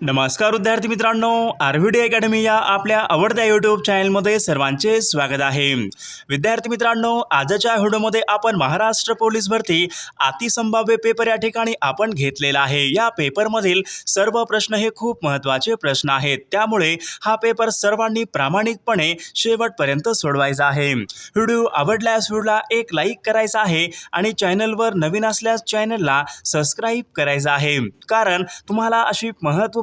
नमस्कार विद्यार्थी मित्रांनो आरव्हीडी अकॅडमी या आपल्या आवडत्या यूट्यूब चॅनलमध्ये सर्वांचे स्वागत आहे. विद्यार्थी मित्रांनो आजच्या व्हिडिओमध्ये आपण महाराष्ट्र पोलीस भरती अतिसंभाव्य पेपर या ठिकाणी आपण घेतलेला आहे. या पेपरमधील सर्व प्रश्न हे खूप महत्त्वाचे प्रश्न आहेत. त्यामुळे हा पेपर सर्वांनी प्रामाणिकपणे शेवटपर्यंत सोडवायचा आहे. व्हिडिओ आवडल्यास व्हिडिओला एक लाईक करायचा आहे आणि चॅनलवर नवीन असल्यास चॅनलला सबस्क्राईब करायचं आहे. कारण तुम्हाला अशी महत्त्व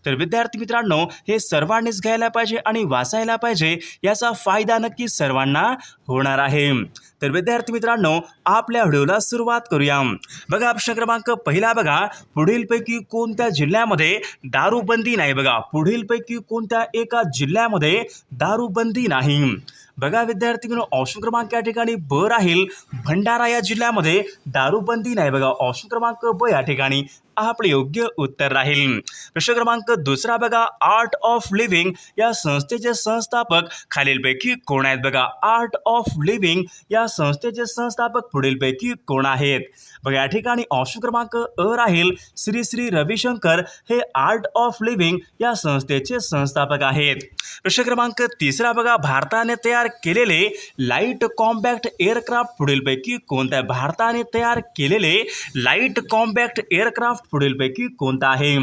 तर विद्यार्थी मित्रांनो हे सर्वांनीच घ्यायला पाहिजे आणि वाचायला पाहिजे याचा फायदा नक्की सर्वांना होणार आहे. तर विद्यार्थी मित्रांनो आपल्या व्हिडिओला सुरुवात करूया. बघा प्रश्न क्रमांक पहिला बघा. पुढीलपैकी कोणत्या जिल्ह्यामध्ये दारूबंदी नाही? बघा पुढीलपैकी कोणत्या एका जिल्ह्यामध्ये दारूबंदी नाही? बघा विद्यार्थी मित्रांनो ऑप्शन क्रमांक या ठिकाणी ब राहील. भंडारा या जिल्ह्यामध्ये दारूबंदी नाही. बघा ऑप्शन क्रमांक ब या ठिकाणी. आपले योग्य उत्तर राहील. प्रश्न क्रमांक दुसरा बघा. आर्ट ऑफ लिव्हिंग या संस्थेचे संस्थापक खालीलपैकी कोण आहेत बघा? आर्ट ऑफ लिव्हिंग या संस्थेचे संस्थापक पुढीलपैकी कोण आहेत? बघा या ठिकाणी ऑप्शन क्रमांक अ राहील. श्री श्री रविशंकर हे आर्ट ऑफ लिव्हिंग या संस्थेचे संस्थापक आहेत. प्रश्न क्रमांक तिसरा बघा. भारताने तयार केलेले लाइट कॉम्पॅक्ट एअरक्राफ्ट पुढीलपैकी कोणत्या? भारताने तयार केलेले लाइट कॉम्पॅक्ट एअरक्राफ्ट पुढीलपैकी कोणता आहे?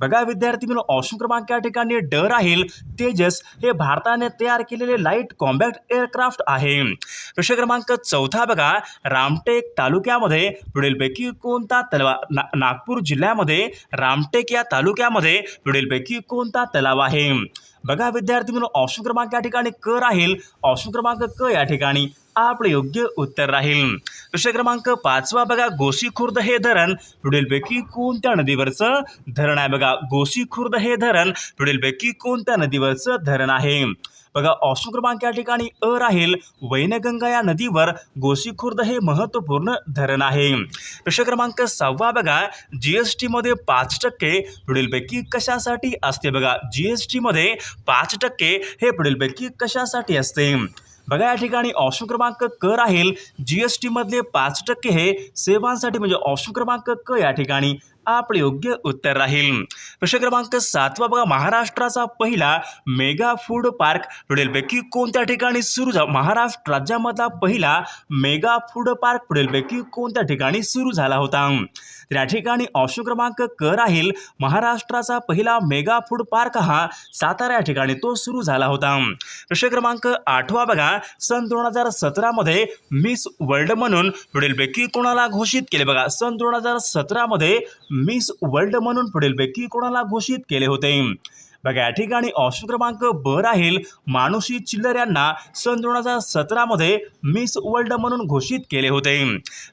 बघा विद्यार्थी मित्र ऑप्शन क्रमांक या ठिकाणी ड राहील. तेजस हे भारताने तयार केलेले लाइट कॉम्बॅक्ट एअरक्राफ्ट आहे. प्रश्न क्रमांक चौथा बघा. रामटेक तालुक्यामध्ये पुढीलपैकी कोणता तलाव? ना नागपूर जिल्ह्यामध्ये रामटेक या तालुक्यामध्ये पुढीलपैकी कोणता तलाव आहे? बघा विद्यार्थी मित्र ऑप्शन क्रमांक या ठिकाणी क राहील. ऑप्शन क्रमांक क या ठिकाणी. आपलं योग्य उत्तर राहील. प्रश्न क्रमांक पाचवा बघा गोसी खुर्द हे धरण. पुढीलपैकी कोणत्या नदीवरचं धरण आहे बघा? गोसी खुर्द हे धरण. पुढीलपैकी कोणत्या नदीवरचं धरण आहे? बघा ऑप्शन क्रमांक या ठिकाणी अ राहील. वैनगंगा या नदीवर गोसीखुर्द हे महत्त्वपूर्ण धरण आहे. प्रश्न क्रमांक सहावा बघा जी एस टीमध्ये पाच टक्के पुढीलपैकी कशासाठी असते बघा? जी एस टीमध्ये पाच टक्के हे पुढीलपैकी कशासाठी असते? बघा या ठिकाणी ऑप्शन क्रमांक क राहील. जी एस टीमधले पाच टक्के हे सेवांसाठी म्हणजे ऑप्शन क्रमांक क या ठिकाणी आपले योग्य उत्तर राहील. प्रश्न क्रमांक सातवा बघा महाराष्ट्राचा पहिला मेगा फूड पार्क पुढीलपैकी कोणत्या ठिकाणी सुरू झाला महाराष्ट्र राज्यामधला पहिला मेगा फूड पार्क पुढीलपैकी कोणत्या ठिकाणी सुरू झाला होता? तर या ठिकाणी ऑप्शन क्रमांक क राहील महाराष्ट्राचा पहिला मेगा फूड पार्क हा सातारा या ठिकाणी तो सुरू झाला होता. प्रश्न क्रमांक आठवा बघा. सन दोन हजार सतरामध्ये मिस वर्ल्ड म्हणून पुढीलपैकी कोणाला घोषित केले बघा? सन दोन हजार सतरामध्ये मिस वर्ल्ड म्हणून पुढीलपैकी कोणाला घोषित केले होते? बघा या ठिकाणी ऑप्शन क्रमांक ब राहील मानुषी चिल्लर यांना सन दोन हजार सतरामध्ये मिस वर्ल्ड म्हणून घोषित केले होते.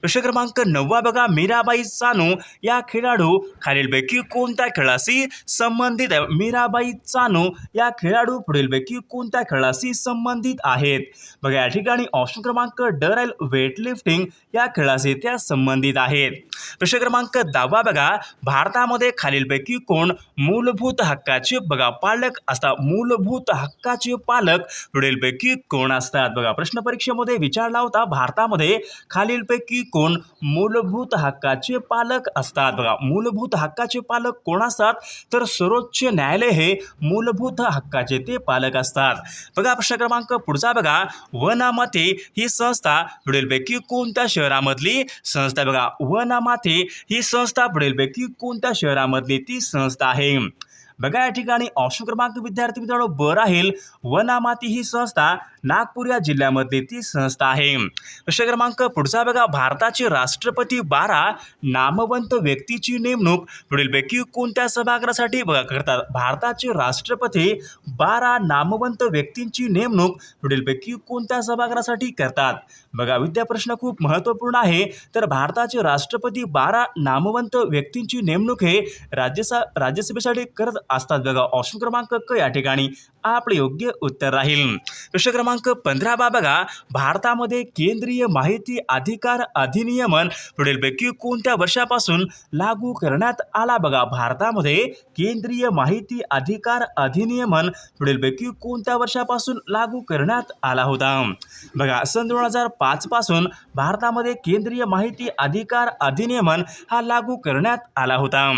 प्रश्न क्रमांक नववा बघा मीराबाई चानू या खेळाडू खालीलपैकी कोणत्या खेळाशी संबंधित आहे? मीराबाई चानू या खेळाडू पुढीलपैकी कोणत्या खेळाशी संबंधित आहेत? बघा या ठिकाणी ऑप्शन क्रमांक ड राहील वेट लिफ्टिंग या खेळाशी त्या संबंधित आहेत. प्रश्न क्रमांक दहावा बघा भारतामध्ये खालीलपैकी कोण मूलभूत हक्काचे बघा पालक असतात मूलभूत हक्काचे पालक पुढीलपैकी कोण असतात? बघा प्रश्न परीक्षेमध्ये विचारला होता भारतामध्ये खालीलपैकी कोण मूलभूत हक्काचे पालक असतात? बघा मूलभूत हक्काचे पालक कोण असतात? तर सर्वोच्च न्यायालय हे मूलभूत हक्काचे ते पालक असतात. बघा प्रश्न क्रमांक पुढचा बघा. वनामाते ही संस्था पुढीलपैकी कोणत्या शहरामधली संस्था? आहे बघा वनामाते ही संस्था पुढीलपैकी कोणत्या शहरामधली ती संस्था आहे? बघा या ठिकाणी ऑप्शन क्रमांक विद्यार्थी मित्रांनो ब राहील वनामाती ही संस्था नागपूर या जिल्ह्यामध्ये ती संस्था आहे. प्रश्न क्रमांक पुढचा बघा. भारताचे राष्ट्रपती बारा नामवंत व्यक्तीची नेमणूक पुढीलपैकी कोणत्या सभागृहासाठी बघा करतात? भारताचे राष्ट्रपती बारा नामवंत व्यक्तींची नेमणूक पुढीलपैकी कोणत्या सभागृहासाठी करतात? बघा विद्या प्रश्न खूप महत्त्वपूर्ण आहे. तर भारताचे राष्ट्रपती बारा नामवंत व्यक्तींची नेमणूक हे राज्यसा राज्यसभेसाठी करत असतात बघा. ऑप्शन क्रमांक क या ठिकाणी. आपले योग्य उत्तर राहील. प्रश्न क्रमांक पंधरा बा बघा. भारतामध्ये केंद्रीय माहिती अधिकार अधिनियमन पुढीलपैकी कोणत्या वर्षापासून लागू करण्यात आला बघा? भारतामध्ये केंद्रीय माहिती अधिकार अधिनियमन पुढीलपैकी कोणत्या वर्षापासून लागू करण्यात आला होता? बघा सन दोन हजार पाच पासून भारतामध्ये केंद्रीय माहिती अधिकार अधिनियमन हा लागू करण्यात आला होता.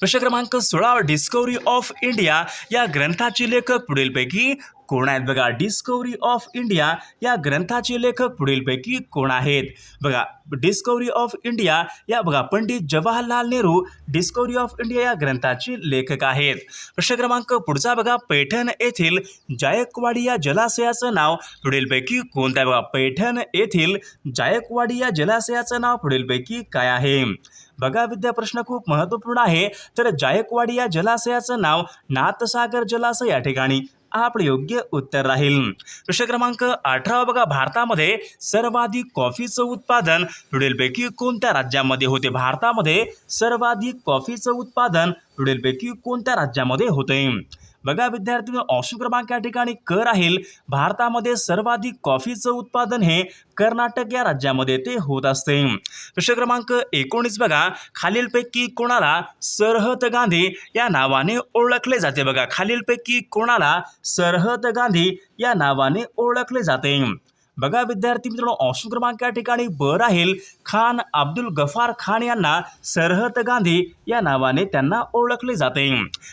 प्रश्न क्रमांक सोळा डिस्कवरी ऑफ इंडिया या ग्रंथाचे लेखक पुढीलपैकी कोण आहेत बघा? डिस्कवरी ऑफ इंडिया या ग्रंथाचे लेखक पुढीलपैकी कोण आहेत? बघा डिस्कवरी ऑफ इंडिया या बघा Pandit Jawaharlal Nehru Discovery of India या ग्रंथाचे लेखक आहेत. प्रश्न क्रमांक पुढचा बघा पैठण येथील जायकवाडी या जलाशयाचं नाव पुढीलपैकी कोणतं आहे बघा? पैठण येथील जायकवाडी या जलाशयाचं नाव पुढीलपैकी काय आहे? बघा विद्या प्रश्न खूप महत्त्वपूर्ण आहे. तर जायकवाडी या जलाशयाचं नाव नाथसागर जलाशय या ठिकाणी. आपलं योग्य उत्तर राहील. प्रश्न क्रमांक अठरा बघा भारतामध्ये सर्वाधिक कॉफीचं उत्पादन पुढीलपैकी कोणत्या राज्यामध्ये होते? भारतामध्ये सर्वाधिक कॉफीचं उत्पादन पुढीलपैकी कोणत्या राज्यामध्ये होते? बघा विद्यार्थी ऑप्शन क्रमांक या ठिकाणी क राहील भारतामध्ये सर्वाधिक कॉफीचं उत्पादन हे कर्नाटक या राज्यामध्ये ते होत असते. प्रश्न क्रमांक एकोणीस बघा. खालीलपैकी कोणाला सरहद गांधी या नावाने ओळखले जाते? बघा खालीलपैकी कोणाला सरहद गांधी या नावाने ओळखले जाते? बघा विद्यार्थी मित्रांनो ऑप्शन क्रमांक या ठिकाणी ब राहील. खान अब्दुल गफार खान यांना सरहद गांधी या नावाने त्यांना ओळखले जाते.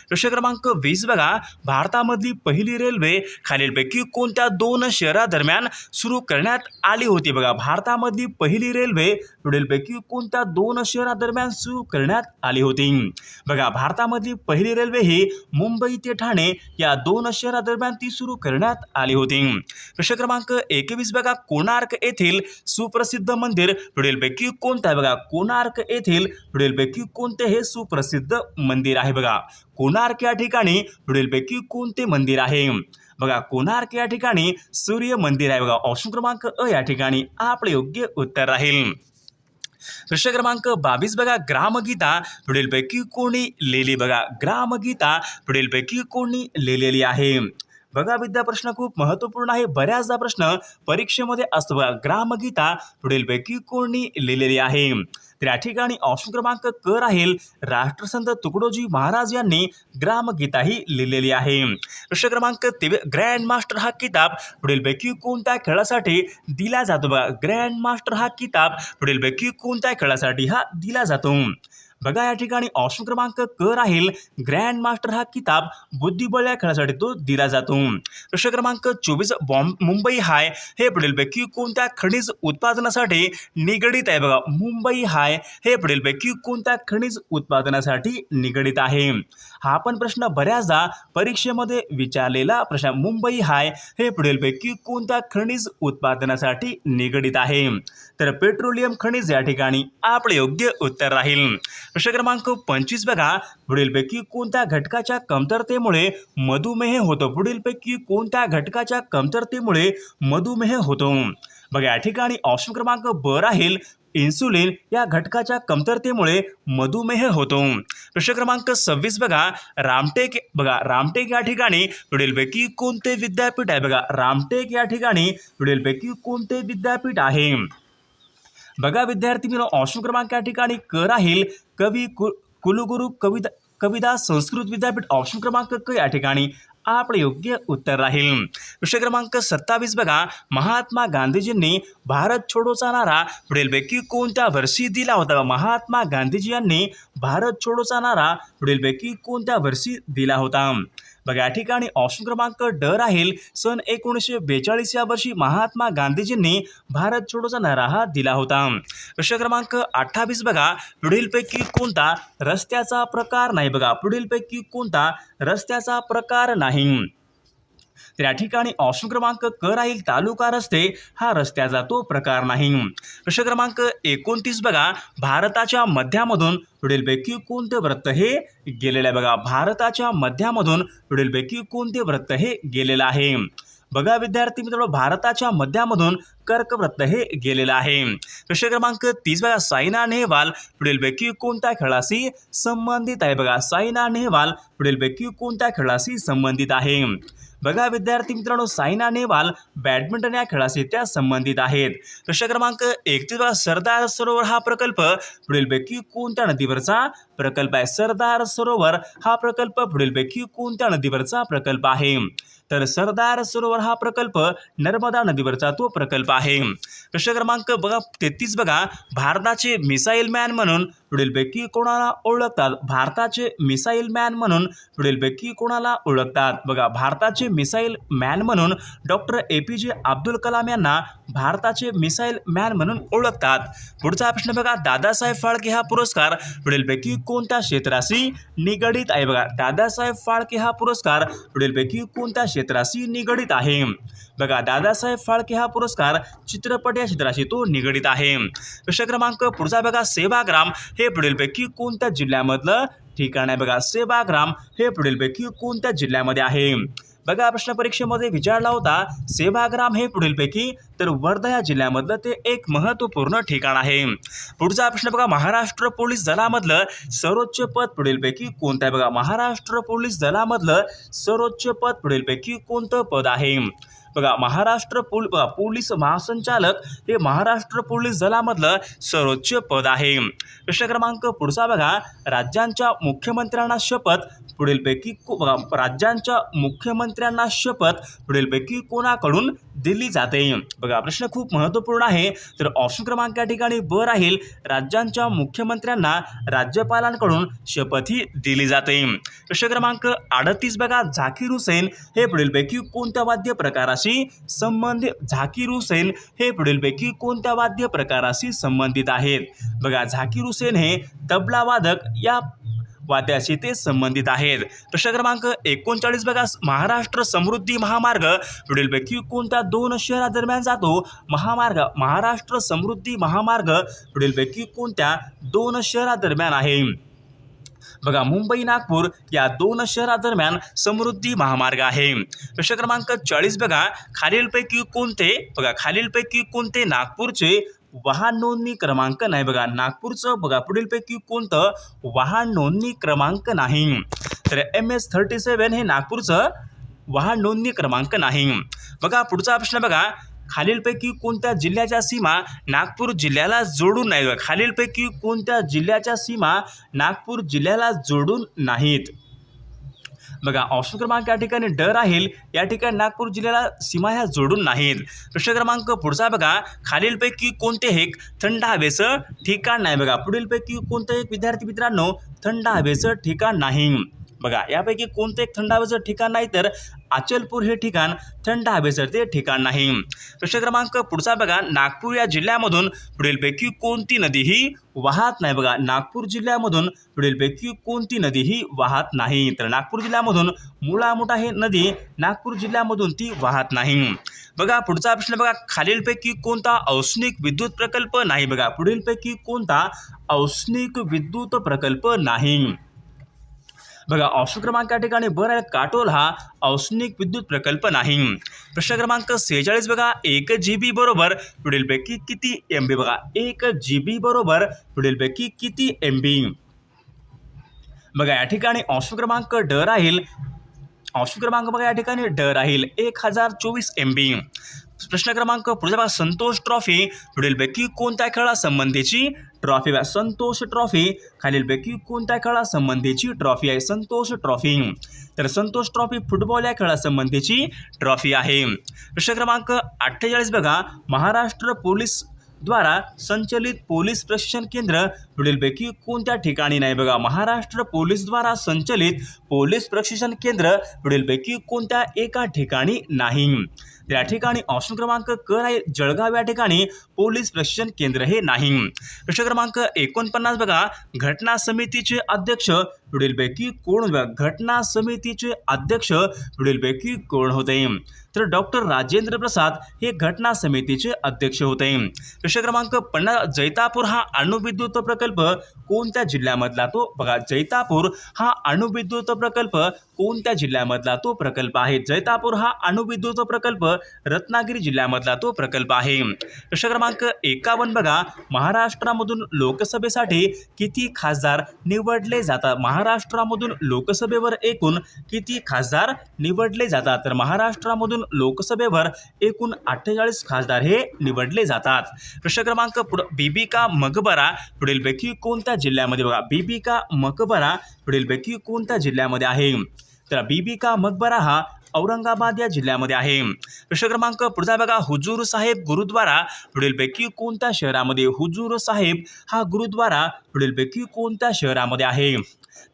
प्रश्न क्रमांक वीस बघा. भारतामधली पहिली रेल्वे खालीलपैकी कोणत्या दोन शहरादरम्यान सुरू करण्यात आली होती? बघा भारतामधली पहिली रेल्वे पुढीलपैकी कोणत्या दोन शहरादरम्यान सुरू करण्यात आली होती? बघा भारतामधली पहिली रेल्वे ही मुंबई ते ठाणे या दोन शहरादरम्यान ती सुरू करण्यात आली होती. प्रश्न क्रमांक एकवीस बघा कोणार्क येथील सुप्रसिद्ध मंदिर पुढीलपैकी कोणतं आहे बघा? कोणार्क येथील पुढीलपैकी कोणते हे सुप्रसिद्ध मंदिर आहे बघा? कोणार्क या ठिकाणी पुढीलपैकी कोणते मंदिर आहे? बघा कोणार्क या ठिकाणी सूर्य मंदिर आहे बघा. ऑप्शन क्रमांक अ या ठिकाणी आपले योग्य उत्तर राहील. प्रश्न क्रमांक बावीस बघा ग्रामगीता पुढीलपैकी कोणी लिहिली बघा? ग्रामगीता पुढीलपैकी कोणी लिहिलेली आहे? बघा विद्या प्रश्न खूप महत्त्वपूर्ण आहे. बऱ्याचदा प्रश्न परीक्षेमध्ये असतो ग्रामगीता ग्रामगीता पुढीलपैकी कोणी लिहिलेली आहे. तर या ठिकाणी ऑप्शन क्रमांक क राहील. राष्ट्रसंत तुकडोजी महाराज यांनी ग्रामगीता ही लिहिलेली आहे. प्रश्न क्रमांक ग्रँड मास्टर हा किताब पुढीलपैकी कोणत्या खेळासाठी दिला जातो? बघा ग्रँड मास्टर हा किताब पुढीलपैकी कोणत्या खेळासाठी हा दिला जातो? बघा या ठिकाणी ऑप्शन क्रमांक क राहील. ग्रँड मास्टर हा किताब बुद्धिबळ या खेळासाठी तो दिला जातो. प्रश्न क्रमांक चोवीस बॉम्ब मुंबई हाय. हे पुढीलपैकी कोणत्या खनिज उत्पादनासाठी निगडीत आहे? बघा मुंबई हाय. हे पुढीलपैकी कोणत्या खनिज उत्पादनासाठी निगडीत आहे? हा पण प्रश्न बऱ्याचदा परीक्षेमध्ये विचारलेला प्रश्न मुंबई हाय हे पुढीलपैकी कोणत्या खनिज उत्पादनासाठी निगडीत आहे? तर पेट्रोलियम खनिज या ठिकाणी आपले योग्य उत्तर राहील. प्रश्न क्रमांक पंचवीस बघा. पुढीलपैकी कोणत्या घटकाच्या कमतरतेमुळे मधुमेह होतो? पुढीलपैकी कोणत्या घटकाच्या कमतरतेमुळे मधुमेह होतो? बघा या ठिकाणी ऑप्शन क्रमांक ब राहील इन्सुलिन या घटकाच्या कमतरतेमुळे मधुमेह होतो. प्रश्न क्रमांक सव्वीस बघा रामटेक बघा रामटेक या ठिकाणी पुढीलपैकी कोणते विद्यापीठ आहे? बघा रामटेक या ठिकाणी पुढीलपैकी कोणते विद्यापीठ आहे? बघा विद्यार्थी मित्र ऑप्शन क्रमांक या ठिकाणी क राहील कवी कु कुलगुरू कविता संस्कृत विद्यापीठ ऑप्शन क्रमांक क या ठिकाणी. आपलं योग्य उत्तर राहील. प्रश्न क्रमांक सत्तावीस बघा. महात्मा गांधीजींनी भारत छोडोचा नारा पुढीलपैकी कोणत्या वर्षी दिला होता? महात्मा गांधीजी यांनी भारत छोडोचा नारा पुढीलपैकी कोणत्या वर्षी दिला होता? बघा या ठिकाणी ऑप्शन क्रमांक ड राहील. सन एकोणीसशे बेचाळीस या वर्षी महात्मा गांधीजींनी भारत छोडोचा नारा हा दिला होता. प्रश्न क्रमांक अठ्ठावीस बघा पुढीलपैकी कोणता रस्त्याचा प्रकार नाही? बघा पुढीलपैकी कोणता रस्त्याचा प्रकार नाही? त्या ठिकाणी ऑप्शन क्रमांक क राहील तालुका रस्ते हा रस्त्याचा तो प्रकार नाही. प्रश्न क्रमांक एकोणतीस बघा भारताच्या मध्यामधून पुढीलपैकी कोणते वृत्त हे गेलेलं आहे? बघा भारताच्या मध्यामधून पुढीलपैकी कोणते वृत्त हे गेलेलं आहे? बघा विद्यार्थी मित्रांनो भारताच्या मध्यामधून कर्कवृत्त हे गेलेलं आहे. प्रश्न क्रमांक तीस बघा सायना नेहवाल पुढीलपैकी कोणत्या खेळाशी संबंधित आहे? बघा सायना नेहवाल पुढीलपैकी कोणत्या खेळाशी संबंधित आहे? बघा विद्यार्थी मित्रांनो सायना नेहवाल बॅडमिंटन या खेळाशी त्या संबंधित आहेत. प्रश्न क्रमांक एकतीस सरदार सरोवर हा प्रकल्प पुढीलपैकी कोणत्या नदीवरचा प्रकल्प आहे. सरदार सरोवर हा प्रकल्प पुढीलपैकी कोणत्या नदीवरचा प्रकल्प आहे? तर सरदार सरोवर हा प्रकल्प नर्मदा नदीवरचा तो प्रकल्प आहे. प्रश्न क्रमांक बघा तेहतीस बघा. भारताचे मिसाईल मॅन म्हणून पुढीलपैकी कोणाला ओळखतात? भारताचे मिसाईल मॅन म्हणून पुढीलपैकी कोणाला ओळखतात? बघा भारताचे मिसाईल मॅन म्हणून doctor A P J Abdul Kalam यांना भारताचे मिसाईल मॅन म्हणून ओळखतात. पुढचा प्रश्न बघा दादासाहेब फाळके हा पुरस्कार पुढीलपैकी कोणत्या क्षेत्राशी निगडित आहे? बघा दादासाहेब फाळके हा पुरस्कार पुढीलपैकी कोणत्या क्षेत्राशी निगडित आहे? बघा दादासाहेब फाळके हा पुरस्कार चित्रपट या क्षेत्राशी तो निगडित आहे. प्रश्न क्रमांक पुढचा बघा सेवाग्राम. हे पुढीलपैकी कोणत्या जिल्ह्यामधलं ठिकाण आहे? बघा सेवाग्राम हे पुढीलपैकी कोणत्या जिल्ह्यामध्ये आहे? बघा प्रश्न परीक्षेमध्ये विचारला होता सेवाग्राम हे पुढीलपैकी तर वर्धा या जिल्ह्यामधलं ते एक महत्त्वपूर्ण ठिकाण आहे. पुढचा प्रश्न बघा महाराष्ट्र पोलीस दलामधलं सर्वोच्च पद पुढीलपैकी कोणतं आहे? बघा महाराष्ट्र पोलीस दलामधलं सर्वोच्च पद पुढीलपैकी कोणतं पद आहे? बघा महाराष्ट्र पोल बघा पोलीस महासंचालक हे महाराष्ट्र पोलीस दलामधलं सर्वोच्च पद आहे. प्रश्न क्रमांक पुढचा बघा राज्यांच्या मुख्यमंत्र्यांना शपथ पुढीलपैकी को- राज्यांच्या मुख्यमंत्र्यांना शपथ पुढीलपैकी कोणाकडून दिली जाते? बघा प्रश्न खूप महत्त्वपूर्ण आहे. तर ऑप्शन क्रमांक या ठिकाणी ब राहील. राज्यांच्या मुख्यमंत्र्यांना राज्यपालांकडून शपथ ही दिली जाते. प्रश्न क्रमांक अडतीस बघा झाकीर हुसेन हे पुढीलपैकी कोणत्या वाद्य प्रकाराशी संबंधित झाकीर हुसेन हे पुढीलपैकी कोणत्या वाद्य प्रकाराशी संबंधित आहेत? बघा झाकीर हुसेन हे तबला वादक या वाद्याशी ते संबंधित आहेत. प्रश्न क्रमांक एकोणचाळीस बघा महाराष्ट्र समृद्धी महामार्ग पुढीलपैकी कोणत्या दोन शहरादरम्यान जातो? महामार्ग महाराष्ट्र समृद्धी महामार्ग पुढीलपैकी कोणत्या दोन शहरादरम्यान आहे? बघा मुंबई नागपूर या दोन शहरादरम्यान समृद्धी महामार्ग आहे. प्रश्न क्रमांक चाळीस बघा खालीलपैकी कोणते? बघा खालीलपैकी कोणते नागपूरचे वाहन नोंदणी क्रमांक नाही? बघा नागपूरचं बघा पुढीलपैकी कोणतं वाहन नोंदणी क्रमांक नाही? तर एम एस थर्टी सेवन हे नागपूरचं वाहन नोंदणी क्रमांक नाही. बघा पुढचा प्रश्न बघा खालीलपैकी कोणत्या जिल्ह्याच्या सीमा नागपूर जिल्ह्याला जोडून नाही बघा खालीलपैकी कोणत्या जिल्ह्याच्या सीमा नागपूर जिल्ह्याला जोडून नाहीत? बघा ऑप्शन क्रमांक या ठिकाणी ड राहील. या ठिकाणी नागपूर जिल्ह्याला सीमा ह्या जोडून नाहीत. प्रश्न क्रमांक पुढचा बघा. खालीलपैकी कोणते एक थंड हवेचं ठिकाण नाही? बघा पुढीलपैकी कोणतं एक विद्यार्थी मित्रांनो थंड हवेचं ठिकाण नाही. बघा यापैकी कोणतं एक थंड हवेचं ठिकाण नाही तर अचलपूर हे ठिकाण थंड हवेचं ते ठिकाण नाही. प्रश्न क्रमांक पुढचा बघा नागपूर या जिल्ह्यामधून पुढीलपैकी कोणती नदी ही वाहत नाही? बघा नागपूर जिल्ह्यामधून पुढीलपैकी कोणती नदी ही वाहत नाही? तर नागपूर जिल्ह्यामधून मुळा मोठा हे नदी नागपूर जिल्ह्यामधून ती वाहत नाही. बघा पुढचा प्रश्न बघा खालीलपैकी कोणता औष्णिक विद्युत प्रकल्प नाही? बघा पुढीलपैकी कोणता औष्णिक विद्युत प्रकल्प नाही? बघा ऑप्शन क्रमांक या ठिकाणी बरं आहे. काटोल हा औष्णिक विद्युत प्रकल्प नाही. प्रश्न क्रमांक सेहेचाळीस बघा. एक जी बी बरोबर पुढीलपैकी किती एम बी बघा एक जी बी बरोबर पुढीलपैकी किती एम बी बघा या ठिकाणी ऑप्शन क्रमांक ड राहील. ऑप्शन क्रमांक बघा या ठिकाणी ड राहील. एक हजार चोवीस एम बी प्रश्न क्रमांक पुढे बघा संतोष ट्रॉफी पुढीलपैकी कोणत्या खेळासंबंधीची ट्रॉफी बघा संतोष ट्रॉफी. खालीलपैकी कोणत्या खेळासंबंधीची ट्रॉफी आहे? संतोष ट्रॉफी. तर संतोष ट्रॉफी फुटबॉल या खेळासंबंधीची ट्रॉफी आहे. प्रश्न क्रमांक अठ्ठेचाळीस बघा. महाराष्ट्र पोलीस द्वारा संचलित पोलीस प्रशिक्षण केंद्र पुढीलपैकी कोणत्या ठिकाणी नाही? बघा महाराष्ट्र पोलीस द्वारा संचलित पोलीस प्रशिक्षण केंद्र पुढीलपैकी कोणत्या एका ठिकाणी नाही? त्या ठिकाणी ऑप्शन क्रमांक क आहे जळगाव या ठिकाणी पोलीस प्रशिक्षण केंद्र हे नाही. प्रश्न क्रमांक एकोणपन्नास बघा घटना समितीचे अध्यक्ष पुढीलपैकी कोण? घटना समितीचे अध्यक्ष पुढीलपैकी कोण होते? तर डॉक्टर राजेंद्र प्रसाद हे घटना समितीचे अध्यक्ष होते. प्रश्न क्रमांक पन्नास जैतापूर हा अणुविद्युत प्रकल्प कोणत्या जिल्ह्यामधला तो? बघा जैतापूर हा अणुविद्युत प्रकल्प कोणत्या जिल्ह्यामधला तो प्रकल्प आहे? जैतापूर हा अणुविद्युत प्रकल्प रत्नागिरी जिल्ह्यामधला तो प्रकल्प आहे. प्रश्न क्रमांक एकावन्न बघा महाराष्ट्रामधून लोकसभेसाठी किती खासदार निवडले जातात? महाराष्ट्रामधून लोकसभेवर एकूण किती खासदार निवडले जातात? तर महाराष्ट्रामधून लोकसभेवर एकूण अठ्ठेचाळीस खासदार हे निवडले जातात. प्रश्न क्रमांक बीबिका मकबरा पुढीलपैकी कोणत्या जिल्ह्यामध्ये बघा बीबिका मकबरा पुढीलपैकी कोणत्या जिल्ह्यामध्ये आहे? तर बीबिका मकबरा हा औरंगाबाद या जिल्ह्यामध्ये आहे. प्रश्न क्रमांक पुढचा बघा हुजूर साहेब गुरुद्वारा पुढीलपैकी कोणत्या शहरामध्ये? हुजूर साहेब हा गुरुद्वारा पुढीलपैकी कोणत्या शहरामध्ये आहे?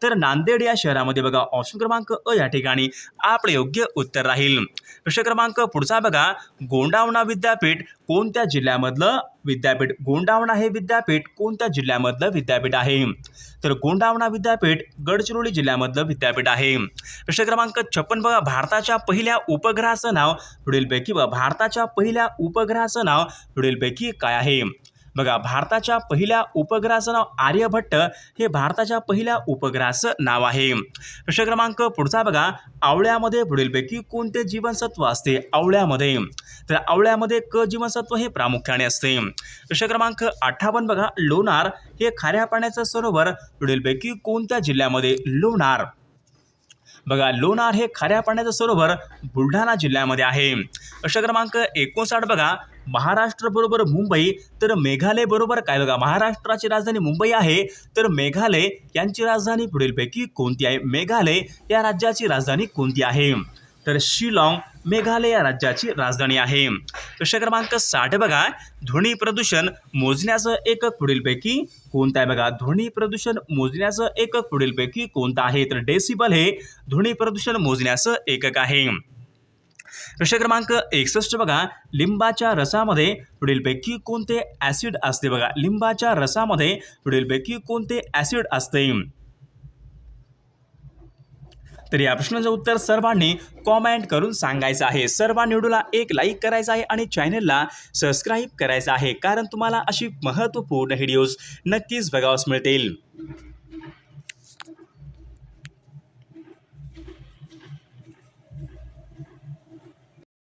तर नांदेड या शहरामध्ये बघा ऑप्शन क्रमांक अ या ठिकाणी आपले योग्य उत्तर राहील. प्रश्न क्रमांक पुढचा बघा गोंडावणा विद्यापीठ कोणत्या जिल्ह्यामधलं विद्यापीठ? गोंडावणा हे विद्यापीठ कोणत्या जिल्ह्यामधलं विद्यापीठ आहे? तर गोंडावणा विद्यापीठ गडचिरोली जिल्ह्यामधलं विद्यापीठ आहे. प्रश्न क्रमांक छप्पन बघा भारताच्या पहिल्या उपग्रहाचं नाव पुढीलपैकी बघा भारताच्या पहिल्या उपग्रहाचं नाव पुढीलपैकी काय आहे? बघा भारताच्या पहिल्या उपग्रहाचं नाव आर्यभट्ट हे भारताच्या पहिल्या उपग्रहाचं नाव आहे. प्रश्न क्रमांक पुढचा बघा आवळ्यामध्ये पुढीलपैकी कोणते जीवनसत्व असते? आवळ्यामध्ये. तर आवळ्यामध्ये क जीवनसत्व हे प्रामुख्याने असते. प्रश्न क्रमांक अठ्ठावन्न बघा लोणार हे खाऱ्या पाण्याचं सरोवर पुढीलपैकी कोणत्या जिल्ह्यामध्ये? लोणार. बघा लोणार हे खाऱ्या पाण्याचं सरोवर बुलढाणा जिल्ह्यामध्ये आहे. प्रश्न क्रमांक एकोणसाठ बघा महाराष्ट्र बरोबर मुंबई तर मेघालय बरोबर काय? बघा महाराष्ट्राची राजधानी मुंबई आहे तर मेघालय यांची राजधानी पुढीलपैकी कोणती आहे? मेघालय या राज्याची राजधानी कोणती आहे? तर शिलाँग मेघालय राज्याची राजधानी आहे. प्रश्न क्रमांक साठ बघा. ध्वनी प्रदूषण मोजण्याचं एकक पुढीलपैकी कोणतं आहे बघा? ध्वनी प्रदूषण मोजण्याचं एकक पुढीलपैकी कोणतं आहे? तर डेसिबल हे ध्वनी प्रदूषण मोजण्याचं एकक आहे. प्रश्न क्रमांक एकसष्ट बघा. लिंबाच्या रसामध्ये पुढीलपैकी कोणते ॲसिड असते बघा? लिंबाच्या रसामध्ये पुढीलपैकी कोणते ॲसिड असते? तर या प्रश्नाचं उत्तर सर्वांनी कॉमेंट करून सांगायचं आहे. सर्वांनी व्हिडिओला एक लाईक करायचा आहे आणि चॅनलला सबस्क्राईब करायचं आहे. कारण तुम्हाला अशी महत्त्वपूर्ण व्हिडिओज नक्कीच बघावंच मिळतील.